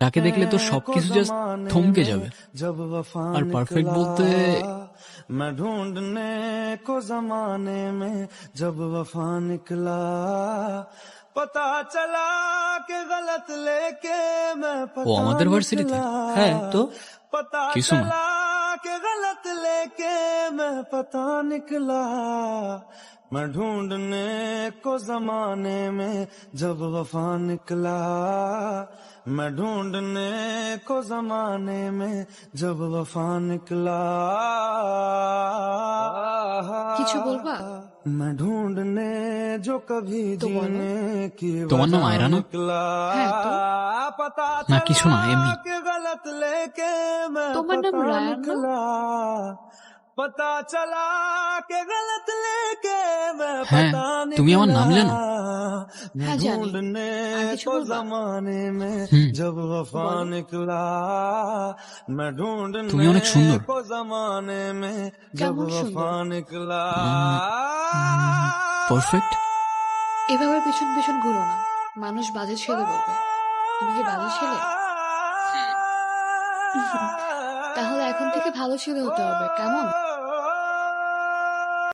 তাকে দেখলে তো সবকিছু জাস্ট থমকে যাবে जब वफा আর পারফেক্ট বলতে मैं ढूंढने को जमाने में जब वफा निकला पता चला के गलत लेके मैं ও पता আমাদের ভার্সিটিতে निकला। হ্যাঁ তো पता কিছু না। चला के गलत लेके मैं पता निकला मैं ढूंढने को जमाने में जब वफा निकला मैं ढूंढने को जमाने में जब वफा निकला কিছু বলবা मैं ढूंढने जो कभी तो बोलो। जीने की তোমার নাম वजह आयरा ना? निकला হ্যাঁ, তো? पता না, কিছু না, चला এমনি। के गलत लेके मैं তোমার নাম पता রায়ান হ্যাঁ তুমি আমার নাম জানো তুমি অনেক সুন্দর পারফেক্ট এভাবে পিছন পিছন ঘুরো না। মানুষ বাজে ছেলে বলবে। তুমি কি বাজে ছেলে? তাহলে এখন থেকে ভালো ছেলে হতে হবে কেমন?